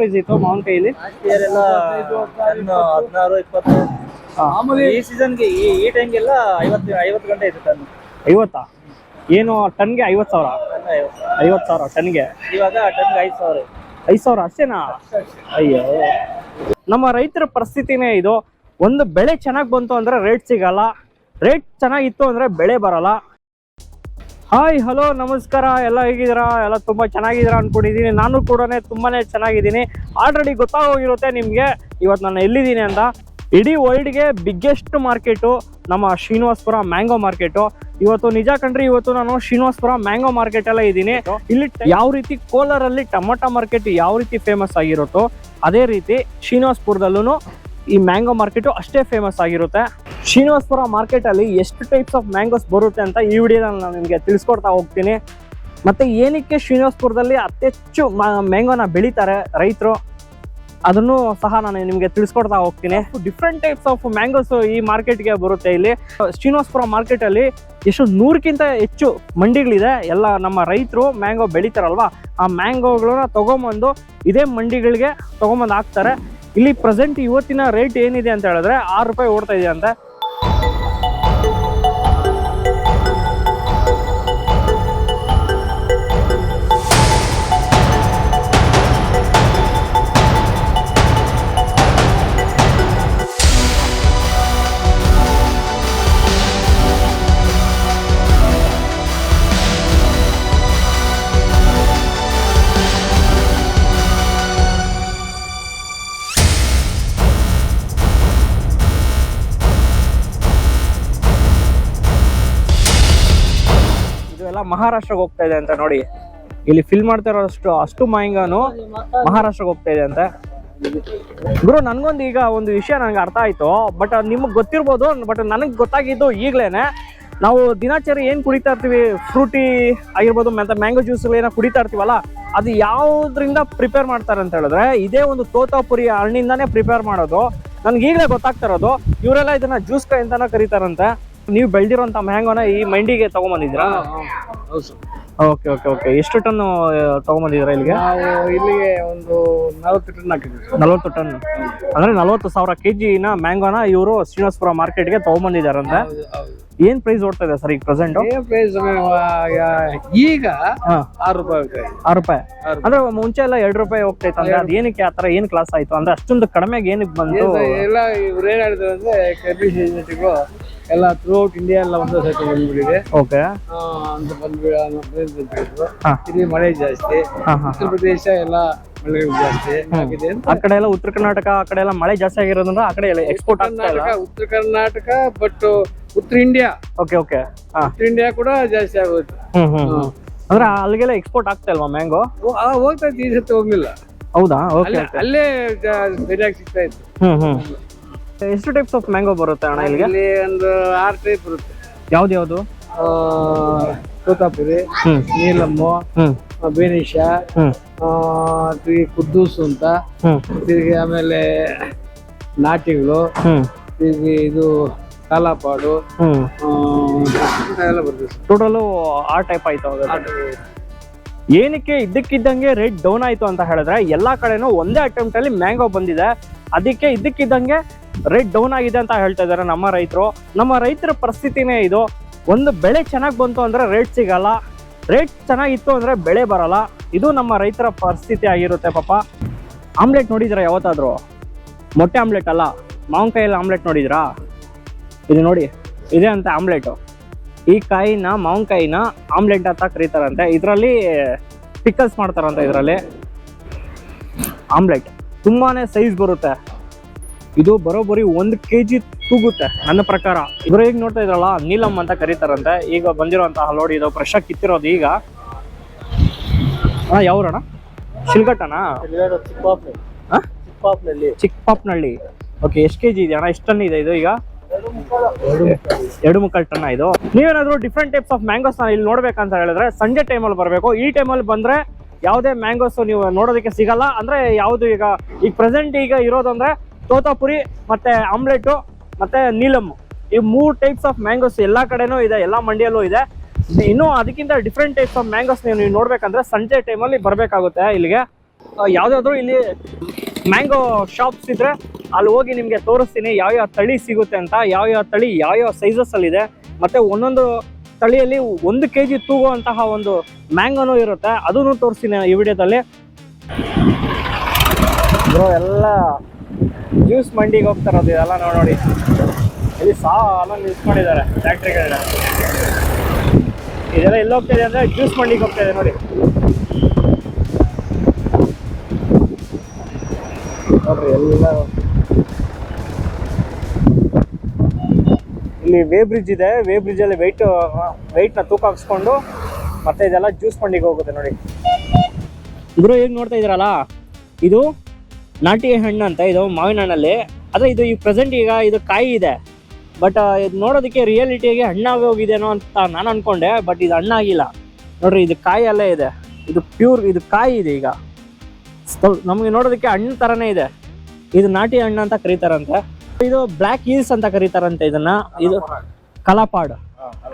Price ಇತ್ತು ಮಾವಿನ ಕೈಲಿ ಇಯರ್ ಎಲ್ಲ ಟನ್ ಹದಿನಾರು ಇಪ್ಪತ್ತು. ಈ ಸೀಸನ್ಗೆ ಈ ಈ ಟೈಮ್ಗೆಲ್ಲ ಐವತ್ತು ಐವತ್ತು ಗಂಟೆ ಇದೆ ಟನ್ ಐವತ್ತಾ? ಏನು ಟನ್ಗೆ ಐವತ್ತು ಸಾವಿರ? ಐವತ್ತು ಸಾವಿರ. ಟನ್ಗೆ ಇವಾಗ ಟನ್ಗೆ ಐದು ಸಾವಿರ. ಐದು ಸಾವಿರ ಅಷ್ಟೇನಾ? ಅಯ್ಯೋ. ನಮ್ಮ ರೈತರ ಪರಿಸ್ಥಿತಿನೇ ಇದು. ಒಂದು ಬೆಳೆ ಚೆನ್ನಾಗಿ ಬಂತು ಅಂದ್ರೆ ರೇಟ್ ಸಿಗಲ್ಲ. ರೇಟ್ ಚೆನ್ನಾಗಿತ್ತು ಅಂದ್ರೆ ಬೆಳೆ ಬರಲ್ಲ. ಹಾಯ್ ಹಲೋ ನಮಸ್ಕಾರ. ಎಲ್ಲ ಹೇಗಿದ್ದೀರಾ? ಎಲ್ಲ ತುಂಬ ಚೆನ್ನಾಗಿದ್ದೀರಾ ಅಂದ್ಕೊಂಡಿದ್ದೀನಿ ನಾನು ಕೂಡ ತುಂಬಾ ಚೆನ್ನಾಗಿದ್ದೀನಿ. ಆಲ್ರೆಡಿ ಗೊತ್ತಾಗೋಗಿರುತ್ತೆ ನಿಮಗೆ. ಇವತ್ತು ನಾನು ಎಲ್ಲಿದ್ದೀನಿ ಅಂತ. ಇಡೀ ವರ್ಲ್ಡ್ಗೆ ಬಿಗ್ಗೆಸ್ಟ್ ಮಾರ್ಕೆಟು ನಮ್ಮ ಶ್ರೀನಿವಾಸ್ಪುರ ಮ್ಯಾಂಗೋ ಮಾರ್ಕೆಟು ಇವತ್ತು ನಿಜ ಕಂಡ್ರಿ ಇವತ್ತು ನಾನು ಶ್ರೀನಿವಾಸ್ಪುರ ಮ್ಯಾಂಗೋ ಮಾರ್ಕೆಟ್ ಎಲ್ಲ ಇದ್ದೀನಿ. ಇಲ್ಲಿ ಯಾವ ರೀತಿ ಕೋಲಾರಲ್ಲಿ ಟೊಮೊಟೊ ಮಾರ್ಕೆಟ್ ಯಾವ ರೀತಿ ಫೇಮಸ್ ಆಗಿರುತ್ತೋ, ಅದೇ ರೀತಿ ಶ್ರೀನಿವಾಸ್ಪುರದಲ್ಲೂ ಈ ಮ್ಯಾಂಗೋ ಮಾರ್ಕೆಟು ಅಷ್ಟೇ ಫೇಮಸ್ ಆಗಿರುತ್ತೆ. ಶ್ರೀನಿವಾಸ್ಪುರ ಮಾರ್ಕೆಟ್ ಅಲ್ಲಿ ಎಷ್ಟು ಟೈಪ್ಸ್ ಆಫ್ ಮ್ಯಾಂಗೋಸ್ ಬರುತ್ತೆ ಅಂತ ಈ ವಿಡಿಯೋದಲ್ಲಿ ನಾನು ನಿಮಗೆ ತಿಳಿಸ್ಕೊಡ್ತಾ ಹೋಗ್ತೀನಿ. ಮತ್ತೆ ಏನಕ್ಕೆ ಶ್ರೀನಿವಾಸ್ಪುರದಲ್ಲಿ ಹೆಚ್ಚು ಮ್ಯಾಂಗೋನ ಬೆಳೀತಾರೆ ರೈತರು? ಅದನ್ನು ಸಹ ನಾನು ನಿಮಗೆ ತಿಳಿಸ್ಕೊಡ್ತಾ ಹೋಗ್ತೀನಿ. ಡಿಫ್ರೆಂಟ್ ಟೈಪ್ಸ್ ಆಫ್ ಮ್ಯಾಂಗೋಸ್ ಈ ಮಾರ್ಕೆಟ್ಗೆ ಬರುತ್ತೆ ಇಲ್ಲಿ. ಶ್ರೀನಿವಾಸ್ಪುರ ಮಾರ್ಕೆಟ್ ಅಲ್ಲಿ ಎಷ್ಟು ನೂರಕ್ಕಿಂತ ಹೆಚ್ಚು ಮಂಡಿಗಳಿದೆ. ಎಲ್ಲ ನಮ್ಮ ರೈತರು ಮ್ಯಾಂಗೋ ಬೆಳಿತಾರಲ್ವಾ? ಆ ಮ್ಯಾಂಗೋಗಳನ್ನ ತಗೊಂಬಂದು ಇದೇ ಮಂಡಿಗಳಿಗೆ ತಗೊಂಬಂದು ಹಾಕ್ತಾರೆ. ಇಲ್ಲಿ ಪ್ರೆಸೆಂಟ್ ಇವತ್ತಿನ ರೇಟ್ ಏನಿದೆ ಅಂತ ಹೇಳಿದ್ರೆ ಆರು ರೂಪಾಯಿ ಓಡ್ತಾ ಇದೆ ಅಂತೆ ಇದು ಎಲ್ಲ ಮಹಾರಾಷ್ಟ್ರಕ್ಕೆ ಹೋಗ್ತಾ ಇದೆ ಅಂತ ನೋಡಿ. ಇಲ್ಲಿ ಫಿಲ್ ಮಾಡ್ತಾ ಇರೋಷ್ಟು ಅಷ್ಟು ಮಾಯಿಂಗಾನು ಮಹಾರಾಷ್ಟ್ರಕ್ಕೆ ಹೋಗ್ತಾ ಇದೆ ಅಂತ. ಗುರು, ನನ್ಗೊಂದು ಈಗ ಒಂದು ವಿಷಯ ನನಗೆ ಅರ್ಥ ಆಯ್ತು. ಬಟ್ ನಿಮಗೆ ಗೊತ್ತಿರ್ಬೋದು ಬಟ್ ನನಗೆ ಗೊತ್ತಾಗಿದ್ದು ಈಗ್ಲೇನೆ. ನಾವು ದಿನಾಚರಿ ಏನ್ ಕುಡಿತಾ ಇರ್ತೀವಿ? ಫ್ರೂಟಿ ಆಗಿರ್ಬೋದು, ಮತ್ತೆ ಮ್ಯಾಂಗೋ ಜ್ಯೂಸ್ ಏನೋ ಕುಡಿತಾ ಇರ್ತೀವಲ್ಲ, ಅದು ಯಾವ್ದ್ರಿಂದ ಪ್ರಿಪೇರ್ ಮಾಡ್ತಾರೆ ಅಂತ ಹೇಳಿದ್ರೆ, ಇದೇ ಒಂದು ತೋತಾಪುರಿ ಹಣ್ಣಿಂದಾನೇ ಪ್ರಿಪೇರ್ ಮಾಡೋದು. ನನ್ಗೆ ಈಗಲೇ ಗೊತ್ತಾಗ್ತಾ ಇರೋದು, ಇವರೆಲ್ಲ ಇದನ್ನ ಜ್ಯೂಸ್ ಕೈ ಅಂತಾನೆ ಕರೀತಾರಂತೆ. ನೀವು ಬೆಳೆದಿರೋಂಥ ಮ್ಯಾಂಗೋನ ಈ ಮಂಡಿಗೆ ತಗೊಂಬಂದಿದ್ದೀರಾ? Okay okay okay. ಎಷ್ಟು ಟನ್ ತಗೊಂಬಂದಿದ್ದೀರಾ ಇಲ್ಲಿಗೆ? ನಾವು ಇಲ್ಲಿಗೆ ಒಂದು ನಲವತ್ತು ಟನ್ ಹಾಕಿದ್ವಿ ನಲವತ್ತು ಟನ್. ಅಂದ್ರೆ ನಲವತ್ತು ಸಾವಿರ ಕೆ ಜಿನ ಮ್ಯಾಂಗೋನ ಇವರು ಶ್ರೀನಿವಾಸಪುರ ಮಾರ್ಕೆಟ್ಗೆ ತಗೊಂಬಂದಿದ್ದಾರಂತೆ. ಏನ್ ಪ್ರೈಸ್ ಓಡ್ತಾ ಇದೆ ಸರ್ ಈಗ ಪ್ರೆಸೆಂಟ್ ಏನ್ ಪ್ರೈಸ್ ಈಗ ಆರು ರೂಪಾಯಿ ಹೋಗ್ತಾ ಇದೆ. ಆರು ರೂಪಾಯಿ. ಅಂದ್ರೆ ಮುಂಚೆ ಎಲ್ಲ ಎರಡು ರೂಪಾಯಿ ಹೋಗ್ತಾ ಇತ್ತು ಅಂದ್ರೆ ಅದ್ ಏನಕ್ಕೆ ಆತರ ಏನ್ ಕ್ಲಾಸ್ ಆಯ್ತು? ಅಂದ್ರೆ ಅಷ್ಟೊಂದು ಕಡಿಮೆಗೆ ಏನಕ್ಕೆ ಬಂತು? ಏನ್ ಎಲ್ಲ ಇವ್ರು ಏನ್ ಹೇಳಿದ್ರು ಅಂದ್ರೆ ಏಜೆಂಟ್ಗಳು ಎಲ್ಲ ಥ್ರೂಔಟ್ ಇಂಡಿಯಾ ಎಲ್ಲ ಒಂದೇ ಸೈಟ್ ಬಂದ್ಬಿಟ್ಟಿದೆ. ಓಕೆ ಅಂತ ಬಂದ್ಬಿಟ್ಟು. ಇಲ್ಲಿ ಮಳೆ ಜಾಸ್ತಿ. ಉತ್ತರ ಪ್ರದೇಶ ಎಲ್ಲ ಮಳೆ ಜಾಸ್ತಿ ಆಗಿದೆ ಅಂತ. ಆ ಕಡೆ ಎಲ್ಲ ಉತ್ತರ ಕರ್ನಾಟಕ ಆ ಕಡೆ ಎಲ್ಲ ಮಳೆ ಜಾಸ್ತಿ ಆಗಿರೋದ್ರಿಂದ ಆ ಕಡೆ ಎಲ್ಲ ಎಕ್ಸ್ಪೋರ್ಟ್ ಕರ್ನಾಟಕ ಉತ್ತರ ಕರ್ನಾಟಕ ಬಟ್ ಉತ್ತರ ಇಂಡಿಯಾ ಓಕೆ ಓಕೆ ಉತ್ತರ ಇಂಡಿಯಾ ಕೂಡ ಜಾಸ್ತಿ ಆಗುತ್ತೆ. ಅಂದ್ರೆ ಅಲ್ಲಿಗೆಲ್ಲ ಎಕ್ಸ್ಪೋರ್ಟ್ ಆಗ್ತಾ ಇಲ್ವಾ ಮ್ಯಾಂಗೋ ಹೋಗ್ತಾ ಇತ್ತು ಈ ಸತಿ ಹೋಗ್ಲಿಲ್ಲ. ಹೌದಾ? ಓಕೆ ಅಲ್ಲೇ ಸರಿಯಾಗಿ ಸಿಗ್ತಾ ಇತ್ತು. ಹ್ಮ್ ಹ್ಮ್. ಎಷ್ಟು ಟೈಪ್ಸ್ ಆಫ್ ಮ್ಯಾಂಗೋ ಬರುತ್ತೆ ಅಣ್ಣ ಇಲ್ಲಿಗೆ? ಇಲ್ಲಿ ಒಂದು ಆರು ಟೈಪ್ ಬರುತ್ತೆ. ಯಾವ್ದು ಯಾವ್ದು? ತೋತಾಪುರಿ ಹ್ಮ್. ನೀಲಮ್ಮು ಬೇನಿಷ ತಿರ್ಗಿ ಕುದ್ದೂಸು ಅಂತ. ತಿರುಗಿ ಆಮೇಲೆ ನಾಟಿಗಳು. ತಿರುಗಿ ಇದು ಕಾಲಾಪಾಡು. ಎಲ್ಲ ಬರ್ತದೆ. ಟೋಟಲು ಆ ಟೈಪ್ ಆಯ್ತು. ಏನಕ್ಕೆ ಇದ್ದಕ್ಕಿದ್ದಂಗೆ ರೇಟ್ ಡೌನ್ ಆಯ್ತು ಅಂತ ಹೇಳಿದ್ರೆ, ಎಲ್ಲಾ ಕಡೆನೂ ಒಂದೇ ಅಟೆಂಪ್ಟ್ ಅಲ್ಲಿ ಮ್ಯಾಂಗೋ ಬಂದಿದೆ. ಅದಕ್ಕೆ ಇದ್ದಕ್ಕಿದ್ದಂಗೆ ರೇಟ್ ಡೌನ್ ಆಗಿದೆ ಅಂತ ಹೇಳ್ತಾ ಇದ್ದಾರೆ ನಮ್ಮ ರೈತರು. ನಮ್ಮ ರೈತರ ಪರಿಸ್ಥಿತಿನೇ ಇದು. ಒಂದು ಬೆಳೆ ಚೆನ್ನಾಗಿ ಬಂತು ಅಂದ್ರೆ ರೇಟ್ ಸಿಗಲ್ಲ. ರೇಟ್ ಚೆನ್ನಾಗಿತ್ತು ಅಂದ್ರೆ ಬೆಳೆ ಬರಲ್ಲ. ಇದು ನಮ್ಮ ರೈತರ ಪರಿಸ್ಥಿತಿ ಆಗಿರುತ್ತೆ ಪಾಪ. ಆಮ್ಲೆಟ್ ನೋಡಿದ್ರ ಯಾವತ್ತಾದರೂ? ಮೊಟ್ಟೆ ಆಮ್ಲೆಟ್ ಅಲ್ಲ? ಮಾವಿನಕಾಯಲ್ಲಿ ಆಮ್ಲೆಟ್ ನೋಡಿದ್ರಾ ಇದು ನೋಡಿ, ಇದೆ ಅಂತ ಆಮ್ಲೆಟು ಈ ಕಾಯಿನ ಮಾವಿನಕಾಯಿನ ಆಮ್ಲೆಟ್ ಅಂತ ಕರೀತಾರಂತೆ. ಇದರಲ್ಲಿ ಪಿಕಲ್ಸ್ ಮಾಡ್ತಾರಂತೆ ಇದರಲ್ಲಿ. ಆಮ್ಲೆಟ್. ತುಂಬಾನೇ ಸೈಜ್ ಬರುತ್ತೆ. ಇದು ಬರೋಬ್ಬರಿ ಒಂದು ಕೆ ಜಿ ತೂಗುತ್ತೆ ನನ್ನ ಪ್ರಕಾರ. ಇವರು ಈಗ ನೋಡ್ತಾ ಇದ್ರಲ್ಲ ನೀಲಮ್ ಅಂತ ಕರೀತಾರಂತೆ. ಈಗ ಬಂದಿರುವಂತಹ ಲೋಡ್ ಇದು ಫ್ರೆಶ್ ಆಗಿ ಕಿತ್ತಿರೋದು ಈಗ. ಅಣ್ಣ ಯಾವ್ರಣ ಶಿಲ್ಘಟ್ಟನ? ಹಾ? ಚಿಕ್ಕಪಾಪ್ನಹಳ್ಳಿ ಓಕೆ ಎಷ್ಟು ಕೆ ಜಿ ಇದೆ ಅಣ್ಣ? ಎಷ್ಟು ಟನ್ ಇದೆ ಇದು ಈಗ? ಎರಡು ಮುಕ್ಕಾಲು ಟನ್ ಇದು. ನೀವೇನಾದ್ರೂ ಡಿಫ್ರೆಂಟ್ ಟೈಪ್ಸ್ ಆಫ್ ಮ್ಯಾಂಗೋಸ್ ಇಲ್ಲಿ ನೋಡ್ಬೇಕಂತ ಹೇಳಿದ್ರೆ ಸಂಜೆ ಟೈಮಲ್ಲಿ ಬರಬೇಕು. ಈ ಟೈಮಲ್ಲಿ ಬಂದ್ರೆ ಯಾವುದೇ ಮ್ಯಾಂಗೋಸ್ ನೀವು ನೋಡೋದಕ್ಕೆ ಸಿಗಲ್ಲ. ಅಂದ್ರೆ ಯಾವುದು ಈಗ ಈಗ ಪ್ರೆಸೆಂಟ್ ಈಗ ಇರೋದಂದ್ರೆ ತೋತಾಪುರಿ, ಮತ್ತೆ ಆಮ್ಲೆಟ್ ಮತ್ತೆ ನೀಲಮ್ ಈ ಮೂರು ಟೈಪ್ಸ್ ಆಫ್ ಮ್ಯಾಂಗೋಸ್ ಎಲ್ಲಾ ಕಡೆನೂ ಇದೆ, ಎಲ್ಲಾ ಮಂಡಿಯಲ್ಲೂ ಇದೆ. ಇನ್ನು ಅದಕ್ಕಿಂತ ಡಿಫ್ರೆಂಟ್ ಟೈಪ್ಸ್ ಆಫ್ ಮ್ಯಾಂಗೋಸ್ ನೀವು ನೀವು ನೋಡ್ಬೇಕಂದ್ರೆ ಸಂಜೆ ಟೈಮಲ್ಲಿ ಬರಬೇಕಾಗುತ್ತೆ ಇಲ್ಲಿಗೆ. ಯಾವ್ದಾದ್ರು ಇಲ್ಲಿ ಮ್ಯಾಂಗೋ ಶಾಪ್ಸ್ ಇದ್ರೆ ಅಲ್ಲಿ ಹೋಗಿ ನಿಮಗೆ ತೋರಿಸ್ತೀನಿ ಯಾವ ಯಾವ ತಳಿ ಸಿಗುತ್ತೆ ಅಂತ, ಯಾವ ಯಾವ ತಳಿ ಯಾವ ಯಾವ ಮತ್ತು ಒಂದೊಂದು ತಳಿಯಲ್ಲಿ ಒಂದು ಕೆ ಜಿ ತೂಗುವಂತಹ ಒಂದು ಮ್ಯಾಂಗೋನು ಇರುತ್ತೆ. ಅದನ್ನು ತೋರಿಸ್ತೀನಿ ಈ ವಿಡಿಯೋದಲ್ಲಿ. ಬ್ರೋ, ಎಲ್ಲ ಜ್ಯೂಸ್ ಮಂಡಿಗೆ ಹೋಗ್ತಾರದು ಇದೆಲ್ಲ ನೋಡಿ ನೋಡಿ. ಇಲ್ಲಿ ಸಾಲ ನಿಲ್ಸ್ಕೊಂಡಿದ್ದಾರೆ ಫ್ಯಾಕ್ಟ್ರಿಗಳನ್ನ ಇದೆಲ್ಲ ಎಲ್ಲಿ ಹೋಗ್ತಾ ಇದೆ ಅಂದ್ರೆ ಜ್ಯೂಸ್ ಮಂಡಿಗೆ ಹೋಗ್ತಾ ಇದೆ ನೋಡಿ. ನೋಡ್ರಿ ಇಲ್ಲಿ ವೇ ಬ್ರಿಡ್ಜ್ ಇದೆ, ವೇ ಬ್ರಿಡ್ಜ್ ಅಲ್ಲಿ ವೆಯ್ಟ್ ವೆಯ್ಟ್ನ ತೂಕ ಹಾಕ್ಸ್ಕೊಂಡು ಮತ್ತೆ ಇದೆಲ್ಲ ಜ್ಯೂಸ್ ಮಂಡಿಗೆ ಹೋಗುತ್ತೆ ನೋಡಿ. ಇಬ್ರು ಏನ್ ನೋಡ್ತಾ ಇದ್ರಲ್ಲ ಇದು ನಾಟಿ ಹಣ್ಣು ಅಂತ, ಇದು ಮಾವಿನ ಹಣ್ಣಲ್ಲಿ ಅದೇ ಇದು ಈ ಪ್ರೆಸೆಂಟ್ ಈಗ ಇದು ಕಾಯಿ ಇದೆ. ಬಟ್ ಇದು ನೋಡೋದಕ್ಕೆ ರಿಯಾಲಿಟಿಯಾಗಿ ಹಣ್ಣಾಗಿ ಹೋಗಿದೇನೋ ಅಂತ ನಾನು ಅನ್ಕೊಂಡೆ ಬಟ್ ಇದು ಹಣ್ಣಾಗಿಲ್ಲ. ನೋಡ್ರಿ, ಇದು ಕಾಯಿ ಅಲ್ಲೇ ಇದೆ. ಇದು ಪ್ಯೂರ್ ಇದು ಕಾಯಿ ಇದೆ ಈಗ. ನಮಗೆ ನೋಡೋದಕ್ಕೆ ಹಣ್ಣು ಥರನೇ ಇದೆ. ಇದು ನಾಟಿ ಹಣ್ಣು ಅಂತ ಕರೀತಾರಂತೆ. ಇದು ಬ್ಲಾಕ್ ಈಲ್ಸ್ ಅಂತ ಕರೀತಾರಂತೆ ಇದನ್ನ. ಇದು ಕಲಾಪಾಡ್.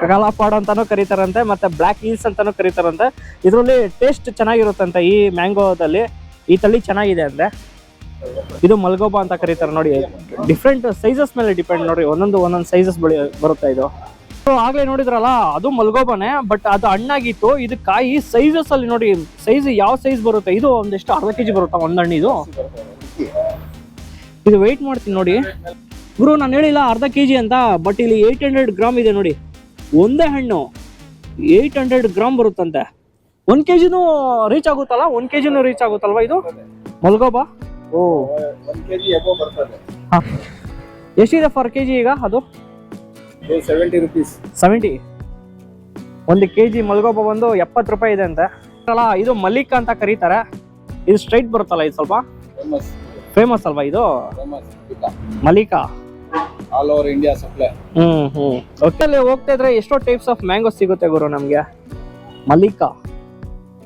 ಕಲಾಪಾಡ್. ಅಂತಾನು ಕರೀತಾರಂತೆ ಮತ್ತೆ ಬ್ಲಾಕ್ ಈಲ್ಸ್ ಅಂತಾನು ಕರೀತಾರಂತೆ. ಇದರಲ್ಲಿ ಟೇಸ್ಟ್ ಚೆನ್ನಾಗಿರುತ್ತಂತೆ ಈ ಮ್ಯಾಂಗೋದಲ್ಲಿ ಈ ತಳಿ ಚೆನ್ನಾಗಿದೆ ಅಂದ್ರೆ ಇದು ಮಲ್ಗೋಬಾ ಅಂತ ಕರೀತಾರೆ ನೋಡಿ. ಡಿಫ್ರೆಂಟ್ ಸೈಜಸ್ ಮೇಲೆ ಡಿಪೆಂಡ್ ನೋಡಿ ಒಂದೊಂದು ಒಂದೊಂದು ಸೈಜಸ್ ಬಳಿ ಬರುತ್ತೆ ಇದು. ಆಗ್ಲೇ ನೋಡಿದ್ರಲ್ಲ ಅದು ಮಲ್ಗೋಬಾನೆ ಬಟ್ ಅದು ಹಣ್ಣಾಗಿತ್ತು. ಇದು ಕಾಯಿ ಸೈಜಸ್ ಅಲ್ಲಿ ನೋಡಿ ಸೈಜ್ ಯಾವ ಸೈಜ್ ಬರುತ್ತೆ? ಇದು ಒಂದಿಷ್ಟು ಅರ್ಧ ಕೆಜಿ ಬರುತ್ತಾ ಒಂದ್ ಹಣ್ಣು ಇದು? ಇದು ವೆಯ್ಟ್ ಮಾಡ್ತೀನಿ ನೋಡಿ. ಗುರು ನಾನು ಹೇಳಿಲ್ಲ ಅರ್ಧ ಕೆ ಜಿ ಅಂತ ಬಟ್ ಇಲ್ಲಿ ಏಯ್ಟ್ ಹಂಡ್ರೆಡ್ ಗ್ರಾಮ್ ಇದೆ ನೋಡಿ. ಒಂದೇ ಹಣ್ಣು ಏಯ್ಟ್ ಹಂಡ್ರೆಡ್ ಗ್ರಾಮ್ ಬರುತ್ತಂತೆ. ಒಂದು ಕೆ ಜಿನೂ ರೀಚ್ ಆಗುತ್ತಲ್ಲ? ಒಂದು ಕೆ ಜಿನೂ ರೀಚ್ ಆಗುತ್ತಲ್ವಾ ಇದು? ಮಲ್ಗೋಬಾ ಓ. ಎಷ್ಟಿದೆ ಫರ್ ಕೆ ಜಿ ಈಗ ಅದು? ಸೆವೆಂಟಿ ರುಪೀಸ್ ಸೆವೆಂಟಿ ಒಂದು ಕೆ ಜಿ ಮಲ್ಗೋಬ ಬಂದು ಎಪ್ಪತ್ತು ರೂಪಾಯಿ ಇದೆ ಅಂತೆ. ಅಲ್ಲ ಇದು ಮಲ್ಲಿಕ ಅಂತ ಕರೀತಾರೆ. ಇದು ಸ್ಟ್ರೈಟ್ ಬರುತ್ತಲ್ಲ ಇದು ಸ್ವಲ್ಪ? ಫೇಮಸ್ ಅಲ್ವಾ ಇದು? Famous Mallika all over India supply hmm hmm. ಒಟ್ಟಲ್ಲಿ ಹೋಗ್ತಾ ಇದ್ರೆ ಎಷ್ಟೋ ಟೈಪ್ಸ್ ಆಫ್ ಮ್ಯಾಂಗೋ ಸಿಗುತ್ತೆ ಗುರು ನಮ್ಗೆ. ಮಲ್ಲಿಕಾ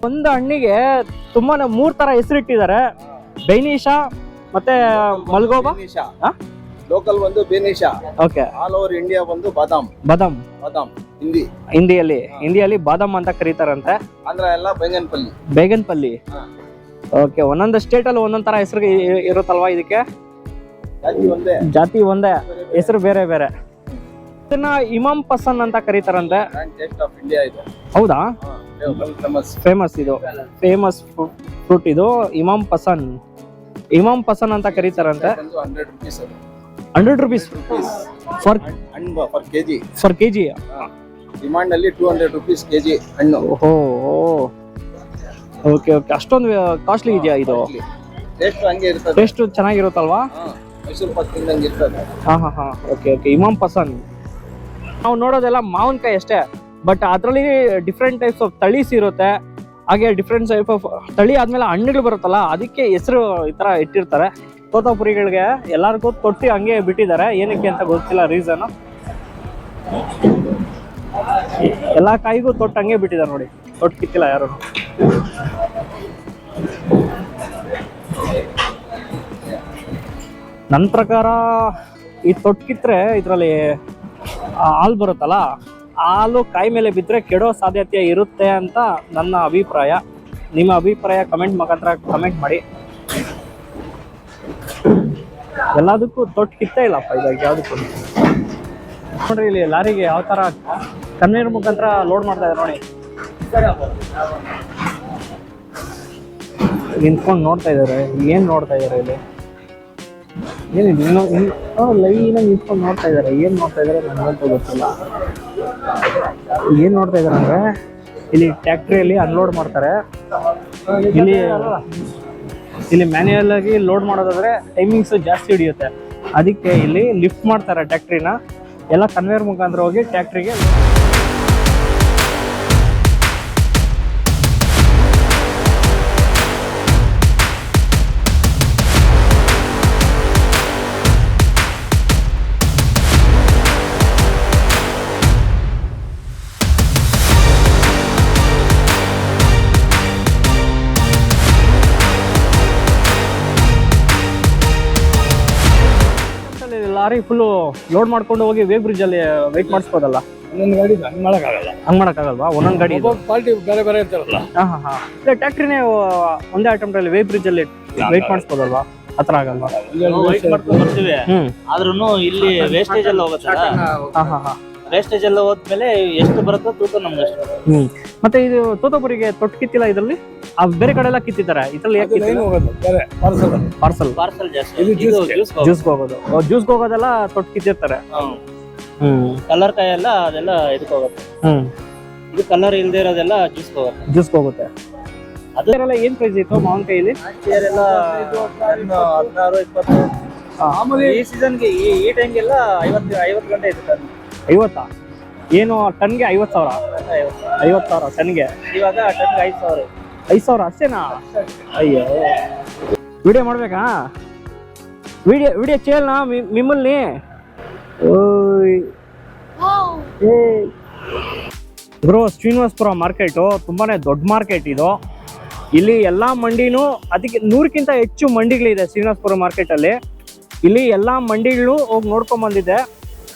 ಒಂದು ಹಣ್ಣಿಗೆ ತುಂಬಾನೇ ಮೂರ್ ತರ ಹೆಸರಿಟ್ಟಿದ್ದಾರೆ. ಬೈನೀಶಾ ಮತ್ತೆ ಮಲ್ಗೋಬಾ? ಲೋಕಲ್ ಒಂದು Benisha okay all over India ಒಂದು ಬಾದಾಮ್. ಬಾದಾಮ್. ಬಾದಾಮ್ ಹಿಂದಿ. ಹಿಂದಿಯಲ್ಲಿ. ಹಿಂದಿಯಲ್ಲಿ ಬಾದಾಮ್ ಅಂತ ಕರೀತಾರಂತೆ. ಆಂಧ್ರ ಎಲ್ಲ ಬೆಂಗನ್ಪಲ್ಲಿ ಬೇಗನ್ಪಲ್ಲಿ. ಓಕೆ ಒಂದೊಂದು ಸ್ಟೇಟ್ ಅಲ್ಲಿ ಥರ ತರ ಹೆಸರು ಇರುತ್ತಲ್ವಾ ಇದಕ್ಕೆ? ಜಾತಿ ಒಂದೇ. ಜಾತಿ ಒಂದೇ. ಹೆಸರು ಬೇರೆ ಬೇರೆ. ಇದನ್ನ ಇಮಾಮ್ ಪಸನ್ ಅಂತ ಕರೀತಾರಂತೆ. ಹೌದಾ? ಫೇಮಸ್ ಇದು ಫೇಮಸ್ ಫ್ರೂಟ್ ಇದು. ಇಮಾಮ್ ಪಸನ್. ಇಮಾಮ್ ಪಸನ್ ಅಂತ ಕರೀತಾರಂತೆ. Hundred rupees for per KG for K G demand ಅಲ್ಲಿ ಟೂ ಹಂಡ್ರೆಡ್ ರುಪೀಸ್ ಕೆಜಿ ಹಣ್ಣು. ಓಹೋ. ಓಕೆ ಓಕೆ ಅಷ್ಟೊಂದು ಕಾಸ್ಟ್ಲಿ ಇದೆಯಾ ಇದು? ಟೇಸ್ಟ್ ಹಂಗೆ ಇರ್ತದೆ. ಟೇಸ್ಟ್ ಚೆನ್ನಾಗಿರುತ್ತಲ್ವಾ? ಹಾ, ಮೈಸೂರು ಪಾಕ್ ತಿಂದಂಗೆ ಇರ್ತದೆ. ಹಾ ಹಾ ಹಾ. ಓಕೆ ಓಕೆ ಇಮಾಮ್ ಪಸಂದ್ ನಾವು ನೋಡೋದೆಲ್ಲ ಮಾವಿನಕಾಯಿ ಅಷ್ಟೇ. ಬಟ್ ಅದರಲ್ಲಿ ಡಿಫ್ರೆಂಟ್ ಟೈಪ್ಸ್ ಆಫ್ ತಳೀಸ್ ಇರುತ್ತೆ. ಹಾಗೆ ಡಿಫ್ರೆಂಟ್ ಟೈಪ್ ಆಫ್ ತಳಿ ಆದ್ಮೇಲೆ ಹಣ್ಣುಗಳು ಬರುತ್ತಲ್ಲ ಅದಕ್ಕೆ ಹೆಸರು ಈ ತರ ಇಟ್ಟಿರ್ತಾರೆ. ತೋತಾಪುರಿಗಳಿಗೆ ಎಲ್ಲರಿಗೂ ತೊಟ್ಟಿ ಹಂಗೆ ಬಿಟ್ಟಿದ್ದಾರೆ. ಏನಕ್ಕೆ ಅಂತ ಗೊತ್ತಿಲ್ಲ ರೀಸನ್ ಎಲ್ಲಾ ಕಾಯಿಗೂ ತೊಟ್ಟು ಹಂಗೆ ಬಿಟ್ಟಿದ್ದಾರೆ ನೋಡಿ. ತೊಟ್ಟು ಕಿತ್ತಿಲ್ಲ ಯಾರು. ನನ್ನ ಪ್ರಕಾರ ಈ ತೊಟ್ಟು ಕಿತ್ತರೆ ಇದರಲ್ಲಿ ಹಾಲು ಬರುತ್ತಲ್ಲ ಹಾಲು ಕಾಯಿ ಮೇಲೆ ಬಿದ್ದರೆ ಕೆಡೋ ಸಾಧ್ಯತೆ ಇರುತ್ತೆ ಅಂತ ನನ್ನ ಅಭಿಪ್ರಾಯ. ನಿಮ್ಮ ಅಭಿಪ್ರಾಯ ಕಮೆಂಟ್ ಮುಖಾಂತರ ಕಮೆಂಟ್ ಮಾಡಿ. ಎಲ್ಲದಕ್ಕೂ ತೊಟ್ಟು ಕಿತ್ತೇ ಇಲ್ಲಪ್ಪ ಇದಾಗ ಯಾವುದಕ್ಕೂ. ನೋಡ್ರಿ ಇಲ್ಲಿ ಲಾರಿಗೆ ಯಾವ ಥರ ಕನ್ವೇರ್ ಮುಖಾಂತರ ಲೋಡ್ ಮಾಡ್ತಾ ಇದ್ದಾರೆ ನೋಡಿ. ನಿಂತ್ಕೊಂಡು ನೋಡ್ತಾ ಇದ್ದಾರೆ. ಏನು ನೋಡ್ತಾ ಇದ್ದಾರೆ ಇಲ್ಲಿ? ಏನಿದೆ ಲೈನ್ ಲೈನಾಗಿ ನಿಂತ್ಕೊಂಡು ನೋಡ್ತಾ ಇದ್ದಾರೆ. ಏನು ನೋಡ್ತಾ ಇದ್ದಾರೆ ನನಗಂತೂ ಗೊತ್ತಿಲ್ಲ. ಏನು ನೋಡ್ತಾ ಇದ್ದಾರೆ ಅಂದರೆ, ಇಲ್ಲಿ ಟ್ಯಾಕ್ಟ್ರಿಯಲ್ಲಿ ಅನ್ಲೋಡ್ ಮಾಡ್ತಾರೆ. ಇಲ್ಲಿ ಇಲ್ಲಿ ಮ್ಯಾನ್ಯಲ್ ಆಗಿ ಲೋಡ್ ಮಾಡೋದಾದ್ರೆ ಟೈಮಿಂಗ್ಸ್ ಜಾಸ್ತಿ ಹಿಡಿಯುತ್ತೆ. ಅದಕ್ಕೆ ಇಲ್ಲಿ ಲಿಫ್ಟ್ ಮಾಡ್ತಾರೆ ಟ್ಯಾಕ್ಟ್ರಿನ ಎಲ್ಲ ಕನ್ವೇರ್ ಮುಖಾಂತರ ಹೋಗಿ ಟ್ಯಾಕ್ಟ್ರಿಗೆ ಲಾರಿ ಫುಲ್ಲು ಲೋಡ್ ಮಾಡ್ಕೊಂಡು ಹೋಗಿ ವೇಗ್ ಬ್ರಿಡ್ಜ್ ಅಲ್ಲಿ ವೆಯ್ಟ್ ಮಾಡಿಸ್ಬೋದಲ್ಲ? ಒಂದೊಂದು ಗಾಡಿ ಹಂಗೆ ಮಾಡೋಕ್ಕಾಗಲ್ಲ. ಹಂಗ್ ಮಾಡಕ್ಕಾಗಲ್ವಾ? ಒಂದೊಂದ್ ಗಾಡಿ ಒಬ್ಬೊಬ್ಬ ಪಾರ್ಟಿ ಬೇರೆ ಬೇರೆ ಇರ್ತಾರಲ್ಲ. ಹಾ ಹಾ ಹಾ. ಇಲ್ಲ ಟ್ಯಾಕ್ಟ್ರಿನೇ ಒಂದೇ ಐಟಮ್ ಅಲ್ಲಿ ವೇ ಬ್ರಿಡ್ಜ್ ಅಲ್ಲಿ ವೇಟ್ ಮಾಡಿಸ್ಬೋದಲ್ವಾ? ಹತ್ರ ಆಗಲ್ವಾ? ವೈಟ್ ಮಾಡ್ಕೊಂಡು ಬರ್ತೀವಿ. ಹ್ಮ್. ಆದ್ರೂ ಇಲ್ಲಿ ವೇಸ್ಟೇಜ್ ಎಲ್ಲ ಹೋಗುತ್ತೆ. ಹಾ ಹಾ ಹಾ. ವೇಸ್ಟೇಜ್ ಎಲ್ಲ ಹೋದ್ಮೇಲೆ ಎಷ್ಟು ಬರುತ್ತೋ ತೂಕ ನಮ್ಗೆ ಅಷ್ಟು. ಹ್ಮ್. ಮತ್ತೆ ಇದು ತೋತಪುರಿಗೆ ತೊಟ್ಟು ಕಿತ್ತಿಲ್ಲ ಇದರಲ್ಲಿ? ಆ ಬೇರೆ ಕಡೆ ಎಲ್ಲ ಕಿತ್ತಿದ್ದಾರೆ. ಇದ್ರಲ್ಲಿ ಯಾಕೆ ಪಾರ್ಸಲ್ ಪಾರ್ಸಲ್ ಪಾರ್ಸಲ್ ಜಾಸ್ತಿ. ಇದು ಇದು ಜ್ಯೂಸ್ಗೆ ಹೋಗೋದು. ಜ್ಯೂಸ್ಗೆ ಹೋಗೋದೆಲ್ಲ ತೊಟ್ಟು ಕಿತ್ತಿರ್ತಾರೆ. ಹ್ಮ್. ಕಲರ್ ಕಾಯಿ ಎಲ್ಲ ಅದೆಲ್ಲ ಇದಕ್ಕೆ ಹೋಗುತ್ತೆ. ಹ್ಮ್. ಇದು ಕಲರ್ ಇಲ್ದೇ ಇರೋದೆಲ್ಲ ಜ್ಯೂಸ್ ಹೋಗುತ್ತೆ. ಜ್ಯೂಸ್ಗೆ ಹೋಗುತ್ತೆ. ಅದರೆಲ್ಲ ಏನ್ ಪ್ರೈಸ್ ಇತ್ತು ಮಾವಿನಕಾಯಿಲಿ ಎಲ್ಲ ಹದಿನಾರು ಇಪ್ಪತ್ತು. ಮಾಮೂಲಿ ಈ ಸೀಸನ್ಗೆ ಈ ಈ ಟೈಮ್ಗೆಲ್ಲ ಐವತ್ತು ಐವತ್ತು ಗಂಟೆ ಇರುತ್ತೆ ಐವತ್ತಾ? ಏನು ಟನ್ಗೆ ಐವತ್ತು ಸಾವಿರ? ಐವತ್ತು. ಐವತ್ತು ಸಾವಿರ ಟನ್ಗೆ ಇವಾಗ ಟನ್ಗೆ ಐದು ಸಾವಿರ. ಐದು ಸಾವಿರ ಅಷ್ಟೇನಾ? ಅಯ್ಯೋ. ವಿಡಿಯೋ ಮಾಡಬೇಕಾ? ವಿಡಿಯೋ ವಿಡಿಯೋ ಚೇಲ್ನಾ ಮಿಮ್ಮಲ್ಲಿ ಬ್ರೋ, ಶ್ರೀನಿವಾಸಪುರ ಮಾರ್ಕೆಟು ತುಂಬಾ ದೊಡ್ಡ ಮಾರ್ಕೆಟ್ ಇದು. ಇಲ್ಲಿ ಎಲ್ಲ ಮಂಡಿನೂ ಅದಕ್ಕೆ ನೂರಕ್ಕಿಂತ ಹೆಚ್ಚು ಮಂಡಿಗಳಿದೆ ಶ್ರೀನಿವಾಸಪುರ ಮಾರ್ಕೆಟಲ್ಲಿ. ಇಲ್ಲಿ ಎಲ್ಲ ಮಂಡಿಗಳು ಹೋಗಿ ನೋಡ್ಕೊಂಬಂದಿದೆ.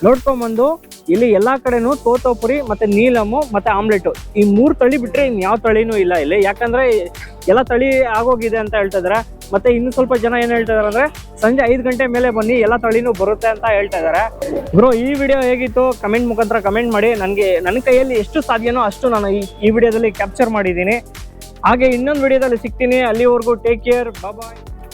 ನೋಡ್ಕೊಂಬಂದು ಇಲ್ಲಿ ಎಲ್ಲಾ ಕಡೆನೂ ತೋತೋಪುರಿ ಮತ್ತೆ ನೀಲಮು ಮತ್ತೆ ಆಮ್ಲೆಟ್. ಈ ಮೂರ್ ತಳಿ ಬಿಟ್ರೆ ಇನ್ ಯಾವ ತಳಿನೂ ಇಲ್ಲ ಇಲ್ಲಿ. ಯಾಕಂದ್ರೆ ಎಲ್ಲ ತಳಿ ಆಗೋಗಿದೆ ಅಂತ ಹೇಳ್ತಾ ಇದಾರೆ. ಮತ್ತೆ ಇನ್ನು ಸ್ವಲ್ಪ ಜನ ಏನ್ ಹೇಳ್ತಾ ಇದಾರೆ ಅಂದ್ರೆ ಸಂಜೆ ಐದು ಗಂಟೆ ಮೇಲೆ ಬನ್ನಿ, ಎಲ್ಲ ತಳಿನೂ ಬರುತ್ತೆ ಅಂತ ಹೇಳ್ತಾ ಇದಾರೆ. ಬ್ರೋ ಈ ವಿಡಿಯೋ ಹೇಗಿತ್ತು? ಕಮೆಂಟ್ ಮುಖಾಂತರ ಕಮೆಂಟ್ ಮಾಡಿ. ನನಗೆ ನನ್ನ ಕೈಯಲ್ಲಿ ಎಷ್ಟು ಸಾಧ್ಯನೋ ಅಷ್ಟು ನಾನು ಈ ವಿಡಿಯೋದಲ್ಲಿ ಕ್ಯಾಪ್ಚರ್ ಮಾಡಿದ್ದೀನಿ. ಹಾಗೆ ಇನ್ನೊಂದು ವಿಡಿಯೋದಲ್ಲಿ ಸಿಗ್ತೀನಿ. ಅಲ್ಲಿವರೆಗೂ ಟೇಕ್ ಕೇರ್ ಬಾಯ್